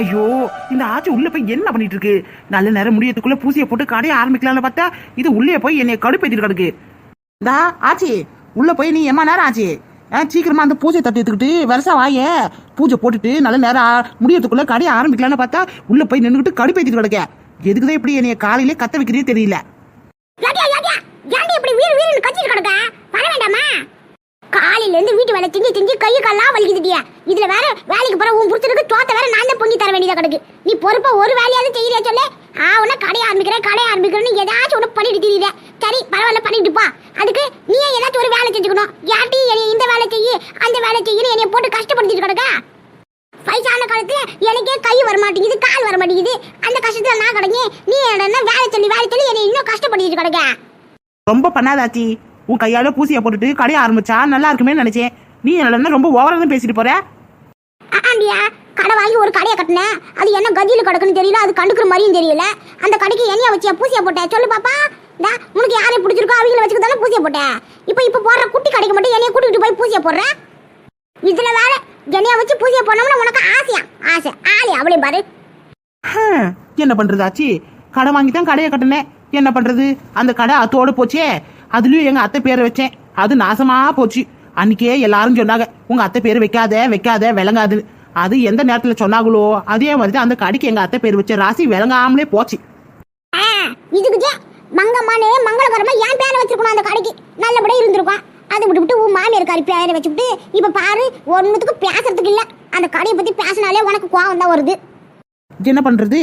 ஐயோ இந்த ஆச்சி உள்ள போய் என்ன பண்ணிட்டு இருக்கு நல்ல நேரம் முடியத்துக்குள்ள பூசிய போட்டு கடையை ஆரம்பிக்கலாம்னு பார்த்தா இது உள்ளே போய் என்னை கடுப்பேத்திட்டு கிடக்கு. இந்தா ஆச்சி உள்ள போய் நீ எம்மா நேரம் ஆச்சு? சீக்கிரமா அந்த பூஜை தட்டி எடுத்துக்கிட்டு வருஷா வாய. பூஜை போட்டுட்டு நல்ல நேரம் முடியறதுக்குள்ள கடையை ஆரம்பிக்கலாம்னு பார்த்தா உள்ள போய் நின்றுக்கிட்டு கடுப்பேத்திட்டு கிடக்க. எதுக்குதான் இப்படி என்னைய காலையிலே கத்த வைக்கிறதே தெரியல. யாடியா இப்படி வீடு வீடு கட்சிட்டு கிடக்க? வர வேண்டாமா? காலையில இருந்து வீட்டு வேலை திங்கி திங்கி கை கல்லாம் வலிக்குதுட்டியா இதுல வேற வேலைக்கு போற உன் புடிச்சிருக்கு தோத்த வேற நான் தான் பொங்கி தர வேண்டியதா கிடக்கு. நீ பொறுப்பா ஒரு வேலையாவது செய்யறியா சொல்லு? ஆ உன கடையை ஆரம்பிக்கிறேன் கடையை ஆரம்பிக்கிறேன்னு ஏதாச்சும் ஒண்ணு பண்ணிட்டு திரியுற சரி பரவாயில்ல பண்ணிட்டு பா. அதுக்கு நீயே ஏதாச்சும் ஒரு வேலை செஞ்சுக்கணும். யாட்டி என்னைய இந்த வேலை செய்யு அந்த வேலை செய்யுன்னு என்னை போட்டு கஷ்டப்படுத்திட்டு கிடக்க? வயசான காலத்துல எனக்கே கை வர மாட்டேங்குது கால் வர மாட்டேங்குது அந்த கஷ்டத்துல நான் கிடங்க நீ என்ன வேலை சொல்லி வேலை சொல்லி என்னை இன்னும் கஷ்டப்படுத்திட்டு கிடக்க? ரொம்ப பண்ணாதாச்சி. உன் கையால பூசிய போட்டுட்டு கடையை ஆரம்பிச்சா நல்லா இருக்குமே நினைச்சேன். நீ என்ன ரொம்ப ஓவரா தான் பேசிட்டு போற? ஆண்டியா கடை வாங்கி ஒரு கடையை கட்டினேன் அது என்ன கதியில கிடக்குன்னு தெரியல அது கண்டுக்கிற மாதிரியும் தெரியல. அந்த கடைக்கு எண்ணெய் வச்சியா பூசிய போட்டேன் சொல்லு பாப்பா. டா உனக்கு யாரை பிடிச்சிருக்கோ அவங்கள வச்சுக்க தானே பூசிய போட்டேன் இப்போ இப்போ போடுற குட்டி கடைக்கு மட்டும் என்னைய கூட்டிட்டு போய் பூசிய போடுற? இதுல வேற எண்ணெய வச்சு பூசிய போனோம்னா உனக்கு ஆசையா? ஆசை. ஆளி அவளே பாரு. என்ன பண்றது ஆச்சி? கடை வாங்கி தான் கடையை கட்டினேன். என்ன பண்றது? அந்த கடை அத்தோட போச்சே. அதுலயும் எங்க அத்தை பேரை வச்சேன். அது நாசமா போச்சு. அன்னைக்கே எல்லாரும் சொன்னாங்க உங்க அத்தை பேர் வைக்காத வைக்காத விளங்காது. அது எந்த நேரத்துல சொன்னாங்களோ அதே மாதிரி அந்த கடைக்கு எங்க அத்தை பேர் வச்ச ராசி விளங்காமலே போச்சு. இதுக்கு மங்கம்மானே மங்களகரமா என் பேரை வச்சிருக்கணும் அந்த கடைக்கு. நல்லபடியா இருந்திருக்கும். அதை விட்டு விட்டு உன் மாமியார் காரி பேரை வச்சுக்கிட்டு இப்ப பாரு ஒன்னுத்துக்கு பேசுறதுக்கு இல்ல. அந்த கடையை பத்தி பேசினாலே உனக்கு கோவம் தான் வருது. என்ன பண்றது?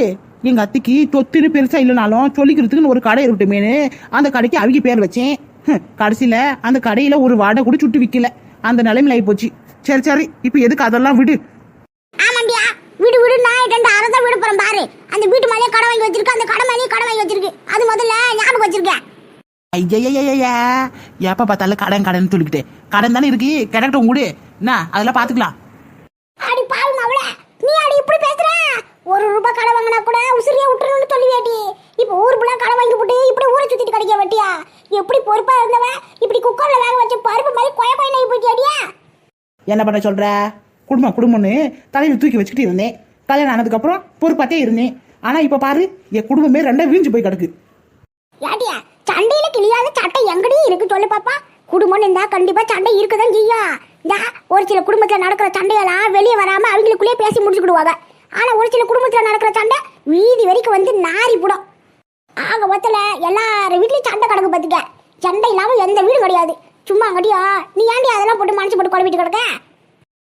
எங்க அத்தைக்கு தொத்துன்னு பெருசா இல்லைனாலும் சொல்லிக்கிறதுக்குன்னு ஒரு கடை இருக்கட்டுமேனு அந்த கடைக்கு அவங்க பேர் வச்சேன். கடைசியில அந்த கடையில ஒரு வாடகை கூட சுட்டு விக்கல. அந்த நிலைமையில ஆகி போச்சு. சரி சரி இப்ப எதுக்கு அதெல்லாம் விடு. ஆமாண்டியா வீடு வீடு நான் ரெண்டு அரை வீடு போறேன் பாரு. அந்த வீட்டு மேலேயே கடை வாங்கி வச்சிருக்கு அந்த கடை மேலேயே கடை வாங்கி வச்சிருக்கு. அது முதல்ல ஞாபகம் வச்சிருக்கேன். ஐயய்யய்யா எப்ப பார்த்தாலும் கடன் கடன் சொல்லிக்கிட்டு. கடன் தானே இருக்கு. கிடக்கட்டும் கூடு. என்ன அதெல்லாம் பாத்துக்கலாம் அடி பாவம் அவள நீ அடி இப்படி பேசுற ஒரு ரூபாய் கடை வாங்கினா கூட உசிரியா விட்டுறணும்னு சொல்லி வேட்டி இப்போ ஊர் ஃபுல்லா கடை வாங்கி போட்டு இப்படி ஊரை சுத்திட்டு கிடைக்க வெட்டியா எப்படி பொறுப்பா இருந்தவ இப்படி குக்கர்ல வேக வச்ச பருப்பு மாதிரி கொய கொய நெய் போயிட்டியாடியா என்ன பண்ண சொல்ற? குடும்பம் குடும்பம்னு தலையில தூக்கி வச்சுக்கிட்டு இருந்தேன். கல்யாணம் ஆனதுக்கு அப்புறம் பொறுப்பாத்தே இருந்தேன். ஆனா இப்ப பாரு என் குடும்பமே ரெண்டா வீழ்ந்து போய் கிடக்கு. ஏட்டியா சண்டையில கிளியாத சட்டை எங்கடி இருக்கு சொல்லு பாப்பா. குடும்பம் இருந்தா கண்டிப்பா சண்டை இருக்கதான் செய்யும். இந்தா ஒரு சில குடும்பத்துல நடக்கிற சண்டையெல்லாம் வெளியே வராம அவங்களுக்குள்ளேயே பேசி முடிச்சுக்கிடுவாங்க. ஆனா ஒரு சில குடும்பத்துல நடக்கிற சண்டை வீதி வரைக்கும் வந்து நாரி போடும். ஆக மொத்தல எல்லார் வீட்லயும் சண்டை கிடக்கு பார்த்துக்க சண்டை இல்லாம எந்த வீடும் கிடையாது. சும்மா அங்கடியா நீ ஏன்டி அதெல்லாம் போட்டு மனசு போட்டு குழம்பிட்டு கிடக்க?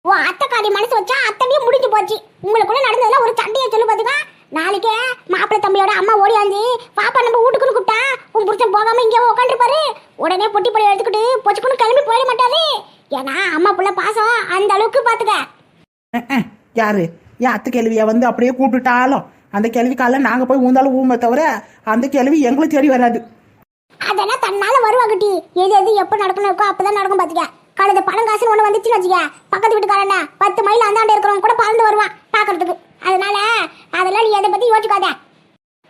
ஓ அத்தைக்காரி மனசு வச்சா அத்தனையும் முடிஞ்சு போச்சு. உங்களுக்குள்ள நடந்ததுல ஒரு சண்டையை சொல்லு பார்த்துக்கா நாளைக்கே மாப்பிள்ளை தம்பியோட அம்மா ஓடியாந்து பாப்பா நம்ம வீட்டுக்குன்னு கூப்பிட்டா உன் புருஷன் போகாம இங்கே உட்காந்துருப்பாரு உடனே பொட்டி பழம் எடுத்துக்கிட்டு பொச்சுக்குன்னு கிளம்பி போயிட மாட்டாரு. ஏன்னா அம்மா புள்ள பாசம் அந்த அளவுக்கு பாத்துக்க. யாரு? என் அத்தை கேள்வியை வந்து அப்படியே கூப்பிட்டுட்டாலும் அந்த கேள்விக்கால நாங்க போய் ஊந்தாலும் ஊமை தவிர அந்த கேள்வி எங்களுக்கு தேடி வராது. அதெல்லாம் தன்னால வருவாங்கட்டி எது எது எப்போ நடக்கணும் இருக்கோ அப்பதான் நடக்கும் பாத்துக்க. கழுது பணம் காசுன்னு ஒண்ணு வந்துச்சுன்னு வச்சுக்க. பக்கத்து வீட்டுக்காரன பத்து மைல் அந்தாண்ட இருக்கிறவங்க கூட பறந்து வருவான் பாக்குறதுக்கு. அதனால அதெல்லாம் நீ எதை பத்தி யோசிக்காத.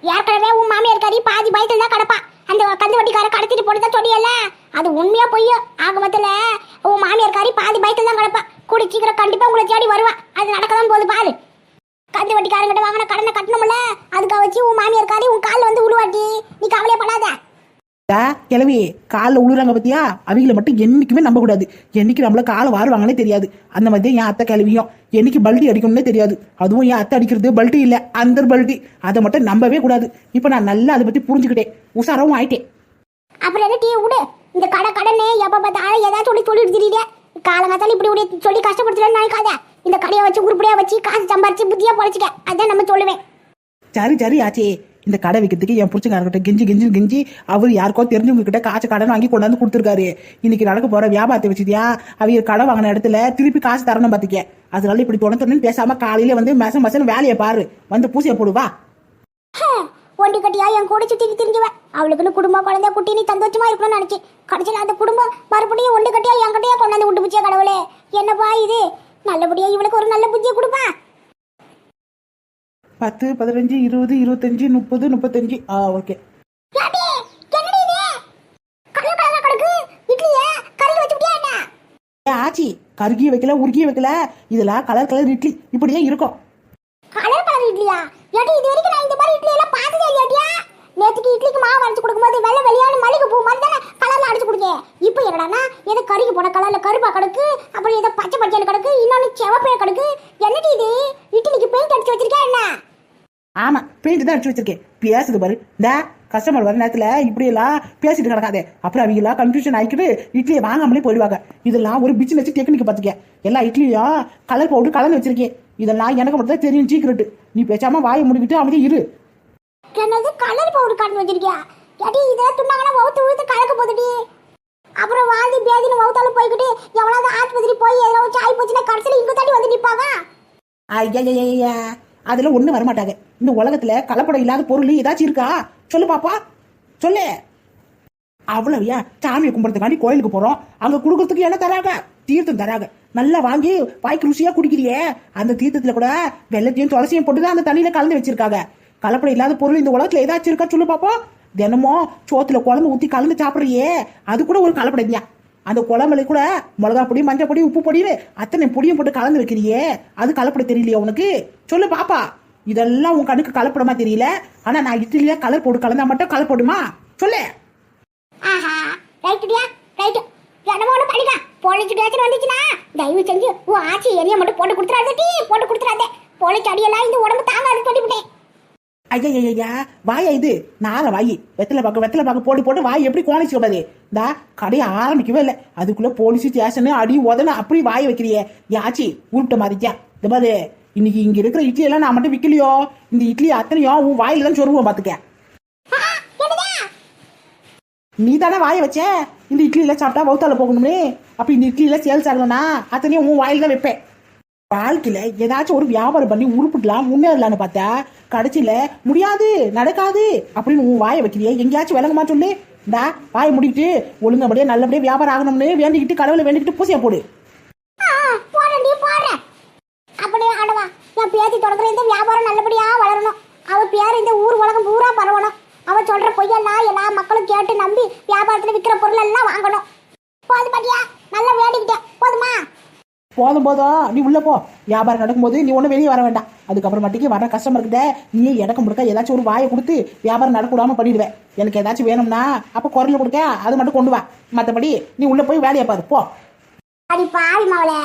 ஏற்கனவே உன் மாமியார் கறி பாதி பயத்துல தான் கிடப்பா. அந்த கந்து வட்டிக்கார கடத்திட்டு போட்டு சொன்னியல்ல அது உண்மையா பொய்யோ? ஆக மொத்தல உன் மாமியார் கறி பாதி பயத்துல தான் கிடப்பா. கூடி சீக்கிரம் கண்டிப்பா உங்களை தேடி வருவா அது நடக்கதான் போகுது பாரு. கந்து வட்டிக்காரங்கிட்ட வாங்கின கடனை கட்டணும்ல? அதுக்காக வச்சு உன் மாமியார் காரி உன் காலில் வந்து உழுவாட்டி. நீ கவலையே டா, கிளவி காலில் உழுறாங்க பத்தியா? அவங்கள மட்டும் என்னைக்குமே நம்ப கூடாது. என்னைக்கு நம்மள காலை வாருவாங்கன்னே தெரியாது. அந்த மாதிரி என் அத்தை கிளவியும் என்னைக்கு பல்டி அடிக்கணும்னே தெரியாது. அதுவும் என் அத்தை அடிக்கிறது பல்டி இல்ல அந்த பல்டி. அதை மட்டும் நம்பவே கூடாது. இப்போ நான் நல்லா அதை பத்தி புரிஞ்சுக்கிட்டேன். உஷாரவும் ஆயிட்டேன். அப்புறம் என்ன டீ விடு இந்த கடை கடனே எப்ப பார்த்தாலும் ஏதாச்சும் சொல்லி சொல்லிட்டு திரியுதே காலங்காத்தால இப்படி இப்படி சொல்லி கஷ்டப்படுத்துறேன்னு நினைக்காத. இந்த கடையை வச்சு உருப்படியா வச்சு காசு சம்பாரிச்சு புத்தியா பொழைச்சிக்க. அதான் நம்ம சொல்லுவேன். சரி சரி ஆச்சே. இந்த கடை வைக்கிறதுக்கு என் புடிச்சக்காரர்கிட்ட கெஞ்சி கெஞ்சி கெஞ்சி அவர் யாருக்கோ தெரிஞ்சவங்க கிட்ட காசு கடன் வாங்கி கொண்டாந்து கொடுத்துருக்காரு. இன்னைக்கு நடக்க போற வியாபாரத்தை வச்சுதியா அவங்க கடை வாங்கின இடத்துல திருப்பி காசு தரணும் பாத்துக்க. அதனால இப்படி தொடர்ந்து பேசாம காலையில வந்து மெச மசன்னு வேலையை பாரு. வந்து பூசையை போடுவா ஒண்டி கட்டியா என் கூட சுத்தி திரிஞ்சுவேன். அவளுக்குன்னு குடும்பம் குழந்தை குட்டி நீ சந்தோஷமா இருக்கணும்னு நினைச்சேன். கடைசியில் அந்த குடும்பம் மறுபடியும் ஒண்டு கட்டியா என் கட்டியா கொண்டாந்து விட்டு பிடிச்ச கடவுளே. என்னப்பா இது? நல்லபடியா இவளுக்கு ஒரு நல்ல புத்தியை கொடுப்பா. பத்து பதினஞ்சு இருபது இருபத்தஞ்சு முப்பது முப்பத்தஞ்சு. ஆ ஓகே. ஆச்சி கருகிய வைக்கல உருகிய வைக்கல. இதெல்லாம் கலர் கலர் இட்லி. இப்படிதான் இருக்கும். கலர் கலர் இட்லியா? ஏடி இது வரைக்கும் நான் இந்த மாதிரி இட்லி எல்லாம் நேற்றுக்கு இட்லிக்கு மாவு அரைச்சு கொடுக்கும்போது வெள்ளை வெளியான மல்லிகை பூ மாதிரி தானே கலரில் அடிச்சு கொடுங்க இப்போ என்னடானா ஏதோ கறிக்கு போன கலரில் கருப்பா கிடக்கு அப்புறம் ஏதோ பச்சை பச்சையில் கிடக்கு இன்னொன்று செவப்பைய கிடக்கு. என்னடி இது? இட்லிக்கு பெயிண்ட் அடிச்சு வச்சிருக்கா என்ன? ஆமா பெயிண்ட் தான் அடிச்சு வச்சிருக்கேன். பேசுது பாரு. இந்த கஸ்டமர் வர நேரத்துல இப்படி எல்லாம் பேசிட்டு கிடக்காதே. அப்புறம் அவங்க எல்லாம் கன்ஃபியூஷன் ஆகிட்டு இட்லியை வாங்காமலே போயிடுவாங்க. இதெல்லாம் ஒரு பிசினஸ் டெக்னிக் பார்த்துக்க எல்லா இட்லியும் கலர் பவுடர் கலந்து வச்சிருக்கேன். இதெல்லாம் எனக்கு மட்டும் தான் தெரியும் சீக்கிரட்டு நீ பேசாம வாயை முடிக்கிட்டு அமைதி இரு. என்னது கலர் பவுடர் காட்டு வச்சிருக்கியா? ஏடி இதெல்லாம் துண்டாங்கன்னா வவுத்து ஊத்து கலக்க போகுதுடி அப்புறம் வாந்தி பேதின்னு வவுத்தாலும் போய்கிட்டு எவ்வளவு ஆஸ்பத்திரி போய் எதோ சாய் போச்சுன்னா கடைசியில் இங்க தாண்டி வந்து நிற்பாங்க ஐயா அதுல ஒண்ணு வரமாட்டாங்க. இந்த உலகத்துல கலப்படம் இல்லாத பொருள் ஏதாச்சும் இருக்கா? சொல்லு பாப்பா. சொல்லு. அவ்வளவுயா? சாமியை கும்பிட்றதுக்காண்டி கோயிலுக்கு போறோம். அங்க குடுக்கறதுக்கு என்ன தராங்க? தீர்த்தம் தராங்க. நல்லா வாங்கி வாய்க்கு ருசியா குடிக்கிறியே. அந்த தீர்த்தத்துல கூட வெள்ளத்தையும் துளசியும் போட்டு தான் அந்த தண்ணியில கலந்து வச்சிருக்காங்க. கலப்படம் இல்லாத பொருள் இந்த உலகத்துல ஏதாச்சும் இருக்கா சொல்லு பாப்போம் தினமும் சோத்துல குழம்பு ஊத்தி கலந்து சாப்பிடுறியே. அது கூட ஒரு கலப்படம் அந்த குழம்புல கூட மிளகா பொடி மஞ்சள் பொடி உப்பு பொடின்னு அத்தனை பொடியும் போட்டு கலந்து வைக்கிறியே. அது கலப்படம் தெரியலையா உனக்கு? சொல்லு பாப்பா. இதெல்லாம் உன் கண்ணுக்கு கலப்படமா தெரியல. ஆனா நான் இட்லியில கலர் போட்டு கலந்தா மட்டும் கலப்படுமா சொல்லு. ஆஹா ரைட்டுடியா ரைட்டு என்னமோ ஒன்று பண்ணிக்க பொழைச்சு வந்துச்சுன்னா தயவு செஞ்சு உன் ஆச்சி எண்ணெயை மட்டும் போட்டு கொடுத்துறாத டீ போட்டு கொடுத்துறாத. பொழைச்சு அடியெல்லாம் இந்த உடம்பு தாங்காது சொல்லிவிட்டேன். ஐயா வாயா இது? நார வாயி. வெத்தலை பாக்கு வெத்தலை பாக்கு போட்டு போட்டு வாய். எப்படி கோணிச்சு பாரு? இந்த கடையை ஆரம்பிக்கவே இல்லை. அதுக்குள்ள போலீஸ் ஸ்டேஷனு அடி உதன அப்படி வாய் வைக்கிறியே. யாச்சி உருட்ட மாதிரிக்கா. இந்த பாரு. இன்னைக்கு இங்க இருக்கிற இட்லி எல்லாம் நான் மட்டும் விக்கலையோ? இந்த இட்லி அத்தனையும் உன் வாயில தான் சொருவோம் பாத்துக்க நீ தானே வாய வச்ச? இந்த இட்லியில சாப்பிட்டா வவுத்தால போகணுமே. அப்ப இந்த இட்லியில சேல்ஸ் ஆகலனா அத்தனையும் உன் வாயில தான் வைப்பேன். வாழ்க்கையில ஏதாச்சும் ஒரு வியாபாரம் பண்ணி உருப்பிடலாம் முன்னேறலாம்னு பார்த்தா கடைசியில முடியாது நடக்காது அப்படின்னு உன் வாயை வைக்கிறியே? எங்கேயாச்சும் விளங்குமா சொல்லு? இந்தா வாயை முடிக்கிட்டு ஒழுங்கபடியே நல்லபடியே வியாபாரம் ஆகணும்னு வேண்டிக்கிட்டு கடவுளை வேண்டிக்கிட்டு பூசையா போடு. போறேன் நீ அப்படியே ஆடவா. என் பேத்தி தொடங்குற இந்த வியாபாரம் நல்லபடியா வளரணும். அவ பேர் இந்த ஊர் உலகம் பூரா பரவணும். அவ சொல்ற பொய்யெல்லாம் எல்லா மக்களும் கேட்டு நம்பி வியாபாரத்துல விற்கிற பொருள் எல்லாம் வாங்கணும். போது பாட்டியா நல்லா வேடிக்கிட்டேன் போதுமா? போதும் போதும் நீ உள்ள போ. வியாபாரம் நடக்கும்போது நீ ஒன்றும் வெளியே வர வேண்டாம். அதுக்கப்புறமாட்டிக்கு வர கஸ்டமர்கிட்ட நீயே இடக்கம் கொடுக்க ஏதாச்சும் ஒரு வாயை கொடுத்து வியாபாரம் நடக்கூடாம பண்ணிடுவேன். எனக்கு ஏதாச்சும் வேணும்னா அப்போ குரல் கொடுக்க அது மட்டும் கொண்டு வா. மற்றபடி நீ உள்ள போய் வேலையை பாரு. போ. அடி பாவி மவளே.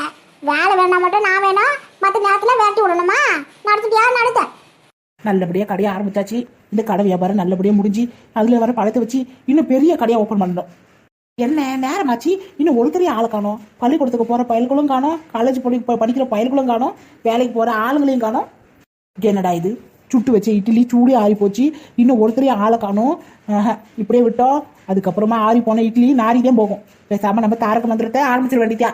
வேலை வேணா மட்டும் நான் வேணும் மற்ற நேரத்துல வேட்டி விடணுமா? நடத்திட்டியா நடத்த? நல்லபடியாக கடையை ஆரம்பிச்சாச்சு. இந்த கடை வியாபாரம் நல்லபடியாக முடிஞ்சு அதில் வர பழத்தை வச்சு இன்னும் பெரிய கடையை ஓப்பன் பண்ணணும். என்ன நேரமாச்சு? இன்னும் ஒருத்தரையே ஆளை காணும். பள்ளிக்கூடத்துக்கு போகிற பயல்களும் காணும். காலேஜ் படி படிக்கிற பயல்களும் காணும். வேலைக்கு போகிற ஆளுங்களையும் காணும். என்னடா இது? சுட்டு வச்ச இட்லி சூடே ஆறி போச்சு. இன்னும் ஒருத்தரையும் ஆளை காணும். இப்படியே விட்டோம். அதுக்கப்புறமா ஆறி போன இட்லி நாரிதான் போகும். பேசாமல் நம்ம தாரக மந்திரத்தை ஆரம்பிச்சிட வேண்டியதா?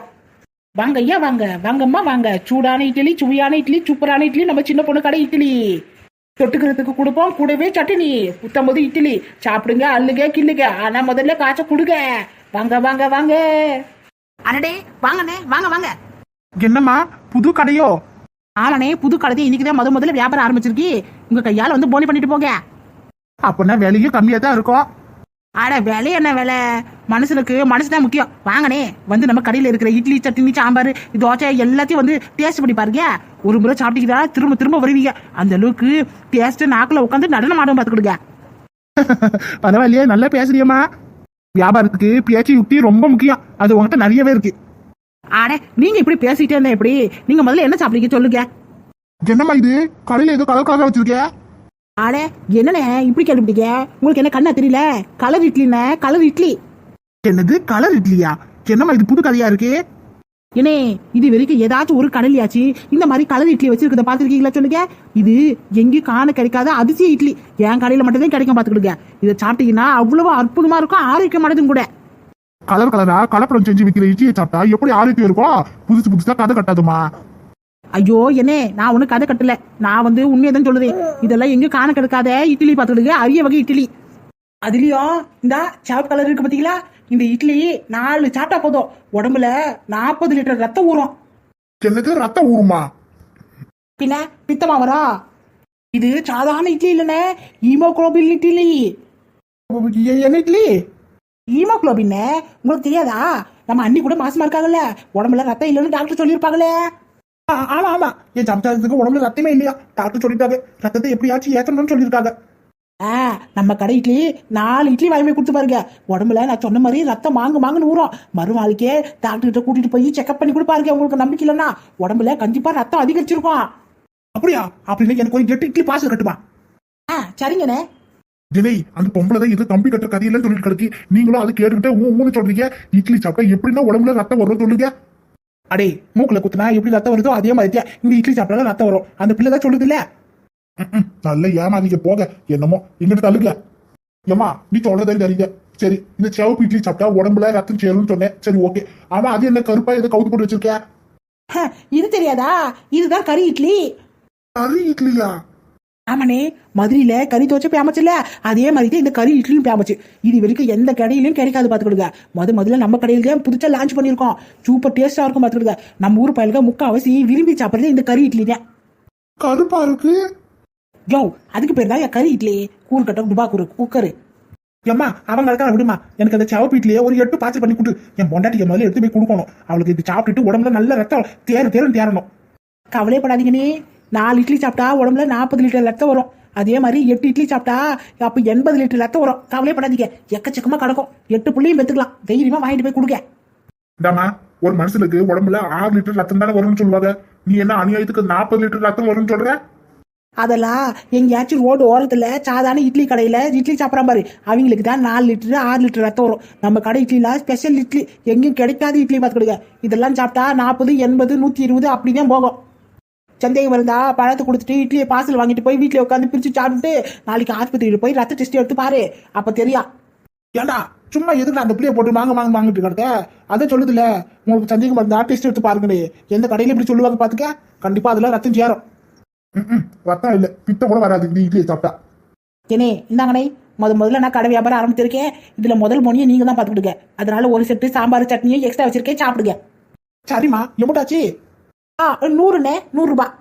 வாங்க ஐயா வாங்க. வாங்கம்மா வாங்க. சூடான இட்லி சுவையான இட்லி சூப்பரான இட்லி. நம்ம சின்ன பொண்ணு கடை இட்லி. தொட்டுக்கிறதுக்கு கொடுப்போம். கூடவே சட்னி புத்தம்போது இட்லி. சாப்பிடுங்க அள்ளுங்க கிள்ளுங்க. ஆனா முதல்ல காய்ச்ச கொடுங்க. வாங்க வாங்க வாங்க. அடடே வாங்கண்ணே வாங்க வாங்க. என்னம்மா புது கடையோ? ஆமாண்ணே புது கடையை இன்னைக்கு தான் முத முதல்ல வியாபாரம் ஆரம்பிச்சிருக்கி. உங்க கையால வந்து போனி பண்ணிட்டு போங்க. அப்படின்னா விலையும் கம்மியா தான் இருக்கும். அட விலை என்ன விலை? மனுஷனுக்கு மனசு தான் முக்கியம். வாங்கண்ணே வந்து நம்ம கடையில் இருக்கிற இட்லி சட்னி சாம்பார் தோசை எல்லாத்தையும் வந்து டேஸ்ட் பண்ணி பாருங்க. ஒரு முறை சாப்பிட்டீங்கன்னா திரும்ப திரும்ப வருவீங்க. அந்த அளவுக்கு டேஸ்ட் நாக்குல உட்காந்து நடனம் ஆடும் பார்த்துக்கிடுங்க. பரவாயில்லையே நல்லா பேசுறியம்மா. வியாபாரத்துக்கு பேச்சு யுக்தி ரொம்ப முக்கியம். அது உங்ககிட்ட நிறையவே இருக்கு. அட நீங்க இப்படி பேசிட்டே இருந்தா எப்படி? நீங்க முதல்ல என்ன சாப்பிடுறீங்க சொல்லுங்க. என்னம்மா இது? கடையில ஏதோ கலர் கலரா வச்சிருக்க. அட என்னண்ணே இப்படி கேட்டுப்பிட்டீங்க உங்களுக்கு என்ன கண்ணா தெரியல? கலர் இட்லிண்ணே கலர் இட்லி. என்னது கலர் இட்லியா? என்னம்மா இது புது கதையா இருக்கு? ஏனே இது வரைக்கும் ஏதாச்சும் ஒரு கடலையாச்சு. இந்த மாதிரி கலர் இட்லி வச்சிருக்கத பாத்துருக்கீங்களா சொல்லுங்க. இது எங்கேயும் காண கிடைக்காத அதிசய இட்லி. என் கடையில மட்டும் தான் கிடைக்கும் பாத்துக்கிடுங்க இதை சாப்பிட்டீங்கன்னா அவ்வளவு அற்புதமா இருக்கும் ஆரோக்கியமானதும் கூட. கலர் கலரா கலப்படம் செஞ்சு விற்கிற இட்லியை சாப்பிட்டா எப்படி ஆரோக்கியம் இருக்கும்? புதுசு புதுசா கதை கட்டாதுமா ஐயோ என்னே நான் ஒன்றும் கதை கட்டல. நான் வந்து உண்மையை தான் சொல்லுறேன் இதெல்லாம் எங்கேயும் காண கிடைக்காத? இட்லி பார்த்துக்கிடுங்க அரிய வகை இட்லி. அதுலயும் இந்த சாப் கலர் இருக்கு பாத்தீங்களா? இந்த இட்லி நாலு சாப்பிட்டா போதும். உடம்புல நாற்பது லிட்டர் ரத்தம் ஊறும். என்னது ரத்தம் ஊறுமா? பின்ன பித்தமா வரா? இது சாதாரண இட்லி இல்லைண்ணே. ஹீமோகுளோபின் இட்லி. என்ன இட்லி? ஹீமோகுளோபின் உங்களுக்கு தெரியாதா? நம்ம அண்ணி கூட மாசமா இருக்காங்கல்ல. உடம்புல ரத்தம் இல்லைன்னு டாக்டர் சொல்லியிருப்பாங்களே. ஆமா ஆமா. என் சம்சாரத்துக்கு உடம்புல ரத்தமே இல்லையா? டாக்டர் சொல்லிட்டாங்க ரத்தத்தை எப்படியாச்சும் ஏத்தணும்னு சொல்லியிருக்காங்க. ஆ நம்ம கடை இட்லி நாலு இட்லி வாங்கி கொடுத்து பாருங்க. உடம்புல நான் சொன்ன மாதிரி ரத்தம் மாங்கு மாங்குன்னு ஊறும். மறுநாளைக்கே டாக்டர் கிட்ட கூட்டிட்டு போய் செக்அப் பண்ணி கொடுப்பாருங்க. உங்களுக்கு நம்பிக்கை இல்லைன்னா உடம்புல கண்டிப்பா ரத்தம் அதிகரிச்சிருக்கும். அப்படியா? அப்படின்னு எனக்கு ஒரு எட்டு இட்லி பாசல் கட்டுமா? ஆ சரிங்கண்ணே. தினை அந்த பொம்பளை தான் இது தம்பி கட்டுற கதையெல்லாம் சொல்லிட்டு கிடக்கு. நீங்களும் அது கேட்டுக்கிட்டு ஊ ஊன்னு சொல்றீங்க. இட்லி சாப்பிட்டா எப்படின்னா உடம்புல ரத்தம் வரும் சொல்லுங்க. அடே மூக்குல குத்துனா எப்படி ரத்தம் வருதோ அதே மாதிரி இந்த இட்லி சாப்பிட்டா ரத்தம் வரும். அந்த பிள்ளை தான் சொல்லுது இல்ல நல்ல ஏமாதிங்க போக. என்னமோ இங்கிட்டு தள்ளுங்க. ஏமா நீ சொல்றதே தெரியுங்க. சரி இந்த சிவப்பு இட்லி சாப்பிட்டா உடம்புல ரத்தம் சேரும்னு சொன்னேன். சரி ஓகே. ஆமா அது என்ன கருப்பா எதை கவுத்து போட்டு வச்சிருக்க? ஹ, இது தெரியாதா? இதுதான் கறி இட்லி. கறி இட்லியா? ஆமாண்ணே மதுரையில கறி துவச்ச இல்ல அதே மாதிரி தான் இந்த கறி இட்லியும் ஃபேமஸ் இது வரைக்கும் எந்த கடையிலயும் கிடைக்காது பாத்துக்கிடுங்க. முத முதல்ல நம்ம கடையில தான் புதுசா லான்ச் பண்ணிருக்கோம் சூப்பர் டேஸ்டா இருக்கும் பாத்துக்கிடுங்க. நம்ம ஊர் பயலுங்க முக்காவாசி விரும்பி சாப்பிடுறது இந்த கறி இட்லி தான் கருப்பா இருக்கு. யோ அதுக்கு பேர் தான் கறி இட்லி. கூழ் கட்டம் டுபா கூறு குக்கரு ஏம்மா அவங்க இருக்காங்க விடுமா. எனக்கு அந்த சவப்பு இட்லியை ஒரு எட்டு பாய்ச்சல் பண்ணி கொடு. என் பொண்டாட்டிக்கு முதல்ல எடுத்து போய் கொடுக்கணும். அவளுக்கு இது சாப்பிட்டுட்டு உடம்புல நல்ல ரத்தம் தேறு தேரும் தேரணும் கவலைப்படாதீங்கண்ணே நாலு இட்லி சாப்பிட்டா உடம்புல நாற்பது லிட்டர் ரத்தம் வரும். அதே மாதிரி எட்டு இட்லி சாப்பிட்டா அப்ப எண்பது லிட்டர் ரத்தம் வரும். கவலைப்படாதீங்க எக்கச்சக்கமா கிடக்கும். எட்டு புள்ளையும் பெத்துக்கலாம். தைரியமா வாங்கிட்டு போய் கொடுங்க. இந்தாம்மா ஒரு மனுஷனுக்கு உடம்புல ஆறு லிட்டர் ரத்தம் தானே வரும்னு சொல்லுவாங்க. நீ என்ன அநியாயத்துக்கு நாற்பது லிட்டர் ரத்தம் வரும்னு சொல்ற? அதெல்லாம் எங்கேயாச்சும் ரோடு ஓரத்துல சாதாரண இட்லி கடையில இட்லி சாப்பிட்ற பாரு. அவங்களுக்கு தான் நாலு லிட்டர் ஆறு லிட்டர் ரத்தம் வரும். நம்ம கடை இட்லில ஸ்பெஷல் இட்லி. எங்கேயும் கிடைக்காத இட்லி பார்த்துக்கிடுங்க. இதெல்லாம் சாப்பிட்டா நாற்பது எண்பது நூத்தி இருபது அப்படிதான் போகும். சந்தேகம் இருந்தா பழத்தை கொடுத்துட்டு இட்லியை பார்சல் வாங்கிட்டு போய் வீட்டில் உட்காந்து பிரிச்சு சாப்பிட்டுட்டு நாளைக்கு ஆஸ்பத்திரியில் போய் ரத்த டெஸ்ட் எடுத்து பாரு. அப்ப தெரியா. ஏண்டா சும்மா எதுக்கு அந்த பிள்ளைய போட்டு வாங்க வாங்க வாங்கிட்டு கிடக்க? அதை சொல்லுதுல உங்களுக்கு சந்தேகம் இருந்தா டெஸ்ட் எடுத்து பாருங்களே எந்த கடையில இப்படி சொல்லுவாங்க பாத்துக்க? கண்டிப்பா அதுல ரத்தம் சேரும். ரத்தம் இல்ல. பித்த கூட வராது. இந்த இட்லியை சாப்பிட்டா. ஏனே இந்தாங்கண்ணே முத முதல்ல நான் கடை வியாபாரம் ஆரம்பிச்சிருக்கேன். இதுல முதல் மொழியை நீங்க தான் பார்த்துக்கிடுங்க. அதனால ஒரு செட்டு சாம்பார் சட்னியும் எக்ஸ்ட்ரா வச்சிருக்கேன். சாப்பிடுங்க. சரிம்மா. எம்பிட்டாச்சு ஆ நூறுண்ணே நூறு ரூபாய்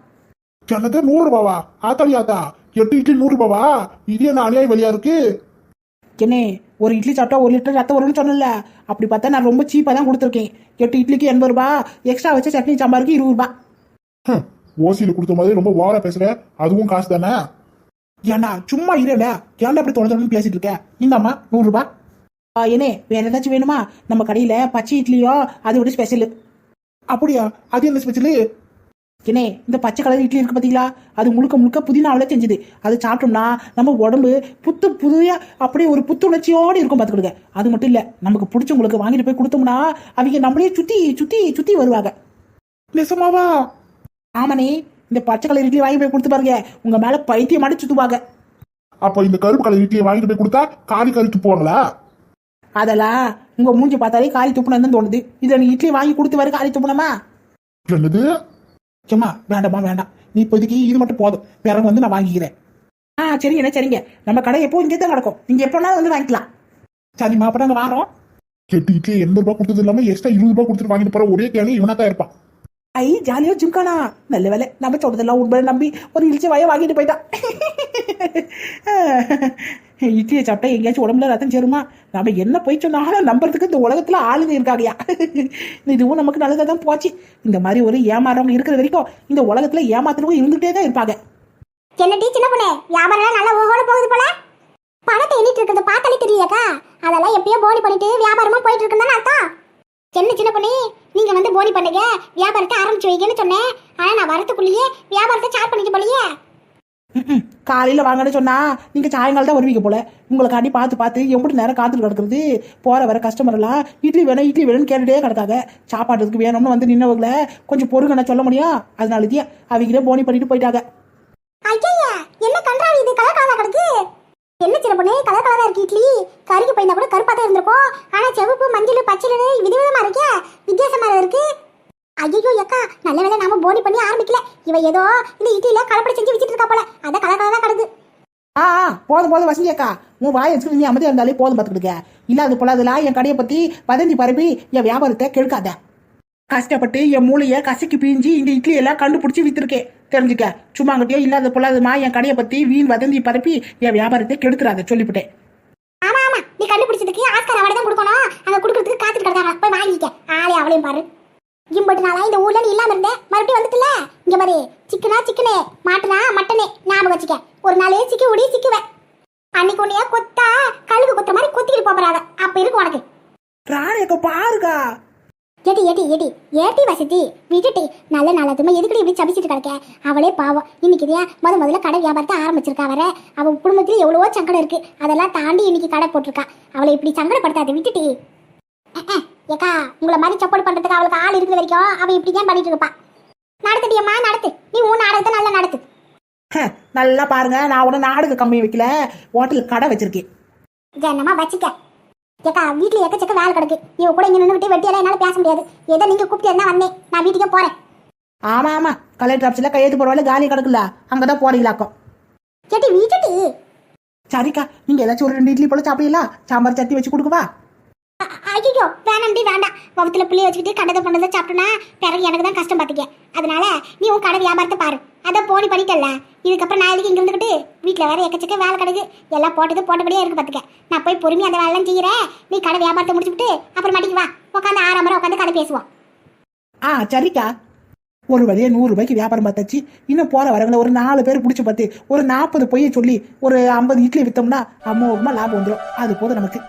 எனக்கு நூறு ரூபாவா ஆத்தாடி ஆத்தா எட்டு இட்லி நூறு ரூபாவா இது என்ன அநியாயம் வெளியா இருக்கு? என்னே ஒரு இட்லி சாப்பிட்டா ஒரு லிட்டர் ரத்தம் வரும்னு சொன்னல அப்படி பார்த்தா நான் ரொம்ப சீப்பாக தான் கொடுத்துருக்கேன். எட்டு இட்லிக்கு எண்பது ரூபா எக்ஸ்ட்ரா வச்ச சட்னி சாம்பாருக்கு இருபது ரூபா. ஹம், ஓசியில கொடுத்த மாதிரி ரொம்ப ஓவரா பேசுற. அதுவும் காசு தானே? ஏண்டா சும்மா இருடா ஏன்டா அப்படி தொலை தொலைன்னு பேசிட்டு இருக்க? இந்தாம்மா நூறு ரூபாய் ஆ, என்னே வேற ஏதாச்சும் வேணுமா? நம்ம கடையில பச்சை இட்லியோ அதை விட ஸ்பெஷல் அப்படியா? அது என்ன ஸ்பெஷலு என்னே இந்த பச்சை கலர் இட்லி இருக்கு பார்த்தீங்களா? அது முழுக்க முழுக்க புதினாவில் செஞ்சது. அது சாப்பிட்டோம்னா நம்ம உடம்பு புத்து புதிய அப்படியே ஒரு புத்துணர்ச்சியோடு இருக்கும் பார்த்துக்கிடுங்க அது மட்டும் இல்லை நமக்கு பிடிச்சவங்களுக்கு வாங்கிட்டு போய் கொடுத்தோம்னா அவங்க நம்மளே சுற்றி சுற்றி சுற்றி வருவாங்க. நிசமாவா ஆமாண்ணே இந்த பச்சை கலர் இட்லி வாங்கி போய் கொடுத்து பாருங்க. உங்க மேல பைத்தியம் மாட்டி சுத்துவாங்க. அப்போ இந்த கருப்பு கலர் இட்லியை வாங்கிட்டு போய் கொடுத்தா காரி கறி துப்புவாங்களா அதெல்லாம் உங்க மூஞ்சி பார்த்தாலே காரி துப்புனு தோணுது. இதுல நீ இட்லி வாங்கி கொடுத்து வர காரி துப்புனமா? என்னது? சும்மா வேண்டாம்மா வேண்டாம். நீ இப்போதைக்கு இது மட்டும் போதும். பிறகு வந்து நான் வாங்கிக்கிறேன். ஆ சரிங்கண்ணே சரிங்க. நம்ம கடை எப்போ இங்கே தான் நடக்கும். நீங்க எப்போனாலும் வந்து வாங்கிக்கலாம். சரிம்மா அப்போ வாரோம். எட்டு இட்லி எண்பது ரூபாய் கொடுத்தது இல்லாம எக்ஸ்ட்ரா இருபது ரூபாய் கொடுத்துட்டு வாங்கிட்டு போற ஒரே கேள்வி இவனா தான் இருப்பான். ஐ ஜாலியா ஜிம்கானா நல்ல வேலை. நம்ம சொல்றதெல்லாம் உண்மை நம்பி ஒரு இழிச்ச வாய வாங்கிட்டு போயிட்டான். இட்லியை சாப்பிட்டா எங்கேயாச்சும் உடம்புல ரத்தம் சேருமா? நம்ம என்ன போய் சொன்னாலும் நம்புறதுக்கு இந்த உலகத்துல ஆளுங்க இருக்காங்கயா? இதுவும் நமக்கு நல்லதாக தான் போச்சு. இந்த மாதிரி ஒரு ஏமாறவங்க இருக்கிற வரைக்கும் இந்த உலகத்துல ஏமாத்துறவங்க இருந்துகிட்டே தான் இருப்பாங்க. என்ன டீ சின்ன பொண்ணு? வியாபாரம் நல்லா ஓஹோட போகுது போல. பணத்தை எண்ணிட்டு இருக்கிறது பார்த்தாலே தெரியலக்கா அதெல்லாம் எப்பயோ போனி பண்ணிட்டு வியாபாரமா போயிட்டு இருக்குன்னு அர்த்தம். என்ன சின்ன பொண்ணு? நீங்க வந்து போனி பண்ணுங்க. வியாபாரத்தை ஆரம்பிச்சு வைங்கன்னு சொன்னேன். ஆனா நான் வரத்துக்குள்ளேயே வியாபாரத்தை ஸ்டார்ட் பண்ணிட்டு போலியே. காலையில் வாங்கன்னு சொன்னா நீங்கள் சாயங்காலம் தான் வருவீங்க போல. உங்களுக்காண்டி பார்த்து பார்த்து எப்படி நேரம் காத்துட்டு கிடக்குறது. போகிற வர கஸ்டமர்லாம் இட்லி வேணும் இட்லி வேணும்னு கேட்டுட்டே கிடக்காங்க சாப்பாட்டுக்கு வேணும்னு வந்து நின்னவங்கள கொஞ்சம் பொறுங்கண்ணா சொல்ல முடியும் அதனால இதே அவங்களே போனி பண்ணிட்டு போயிட்டாங்க. ஐயா என்ன கன்றாவி இது? கலர் கலரா கிடக்கு. என்ன சின்ன பொண்ணு கலர் கலராக இருக்கு இட்லி. கறிக்கு போயிருந்தா கூட கருப்பாக தான் இருந்திருக்கும். ஆனால் செவப்பு மஞ்சள் பச்சை விதவிதமாக இருக்கே. வித்தியாசமாக இருக்கு. ஐயோ அக்கா நல்ல வேளை நாம போனி பண்ணி ஆரம்பிக்கல. இவ ஏதோ இந்த இட்லியில கலப்படை செஞ்சு வச்சிட்டு இருக்கா போல. அதான் கலர் கலரா கிடக்கு. ஆ போதும் போதும் வசந்தி அக்கா. உன் வாயை வச்சுக்கிட்டு நீ அமைதியா இருந்தாலே போதும் பார்த்துக்கிட்டுக்க இல்லாத பொல்லாதெல்லாம் என் கடையை பத்தி வதந்தி பரப்பி என் வியாபாரத்தை கெடுக்காத. கஷ்டப்பட்டு என் மூளையை கசக்கி பிழிஞ்சு இந்த இட்லி எல்லாம் கண்டுபிடிச்சி வித்துருக்கேன். தெரிஞ்சுக்க. சும்மா அங்கிட்டயோ இல்லாத பொல்லாதமா என் கடையை பத்தி வீண் வதந்தி பரப்பி என் வியாபாரத்தை கெடுத்துறாத சொல்லிவிட்டேன். ஆமா ஆமா. நீ கண்டுபிடிச்சதுக்கு ஆஸ்கார் அவளை தான் கொடுக்கணும். அங்க கொடுக்கறதுக்கு காத்துட்டு கிடக்காங்க. போய் வாங்கிக்க. ஆளே அவளையும் பாரு. இம்பட்டு நாளா இந்த ஊர்ல நீ இல்லாம இருந்த? மறுபடியும் வந்துட்டுல? இங்க பாரு. சிக்கனா சிக்கனே மாட்டனா மட்டனே ஞாபகம் வச்சுக்க. ஒரு நாளே சிக்கி உடி சிக்குவேன். அன்னைக்கு உன்னைய கொத்தா கழுகு கொத்துற மாதிரி கொத்திக்கிட்டு போறாங்க அப்ப இருக்கு உனக்கு. ராணி அக்கா பாருக்கா. ஏடி ஏடி ஏடி ஏடி வசதி. விட்டுட்டி. நல்ல நாளதுமே எதுக்கடி இப்படி சபிச்சிட்டு கிடக்க? அவளே பாவம். இன்னைக்கு இதே முத முதல்ல கடை வியாபாரத்தை ஆரம்பிச்சிருக்கா வர அவ குடும்பத்துல எவ்வளவோ சங்கடம் இருக்கு. அதெல்லாம் தாண்டி இன்னைக்கு கடை போட்டிருக்கா. அவளை இப்படி சங்கடப்படுத்தாத விட்டுட்டி. ஏக்கா உங்களை மாதிரி சப்போர்ட் பண்றதுக்கு அவளுக்கு ஆள் இருக்கிற வரைக்கும் அவ இப்படி தான் பண்ணிட்டு இருப்பா. நடத்துட்டியம்மா நடத்து. நீ உன் நாடகத்தை நல்லா நடத்து. ஹ, நல்லா பாருங்க. நான் உன நாடக கம்மி வைக்கல. ஹோட்டல் கடை வச்சிருக்கேன். ஜனமா வச்சுக்க. ஏக்கா வீட்டுல எக்கச்சக்க வேலை கிடக்கு. இவ கூட இங்க நின்றுட்டு வெட்டியெல்லாம் என்னால பேச முடியாது. ஏதோ நீங்க கூப்பிட்டு வந்தேன். நான் வீட்டுக்கே போறேன். ஆமா ஆமா. கலெக்டர் ஆஃபீஸ்ல கையெழுத்து போற வேலை காலி கிடக்குல்ல. அங்கதான் போறீங்களாக்கும் கேட்டி வீட்டுட்டி சரிக்கா நீங்க ஏதாச்சும் ஒரு ரெண்டு இட்லி போல சாப்பிடலாம் சாம்பார் சட்னி வச்சு கொடுக்கவா? ஐயோ வேணாம்டி வேண்டாம். வகுத்துல புள்ளி வச்சுக்கிட்டு கண்டதை பண்ணதை சாப்பிட்டோன்னா பிறகு எனக்கு தான் கஷ்டம் பார்த்துக்க அதனால நீ உன் கடை வியாபாரத்தை பாரு. அதான் போனி பண்ணிட்டல இதுக்கப்புறம் நான் எதுக்கு இங்க இருந்துக்கிட்டு வீட்டில் வேற எக்கச்சக்க வேலை கிடக்கு. எல்லாம் போட்டது போட்டபடியே இருக்கு பார்த்துக்க நான் போய் பொறுமையாக அந்த வேலைலாம் செய்கிறேன் நீ கடை வியாபாரத்தை முடிச்சுட்டு அப்புறம் மாட்டிக்கு வா. உட்காந்து ஆறாம் மரம் உட்காந்து கதை பேசுவோம். ஆ சரிக்கா. ஒரு வழியே நூறு ரூபாய்க்கு வியாபாரம் பார்த்தாச்சு. இன்னும் போற வரங்கள ஒரு நாலு பேர் பிடிச்சி பார்த்து ஒரு நாற்பது பொய்யை சொல்லி ஒரு ஐம்பது இட்லி வித்தோம்னா அமோகமா லாபம் வந்துடும் அது போதும் நமக்கு.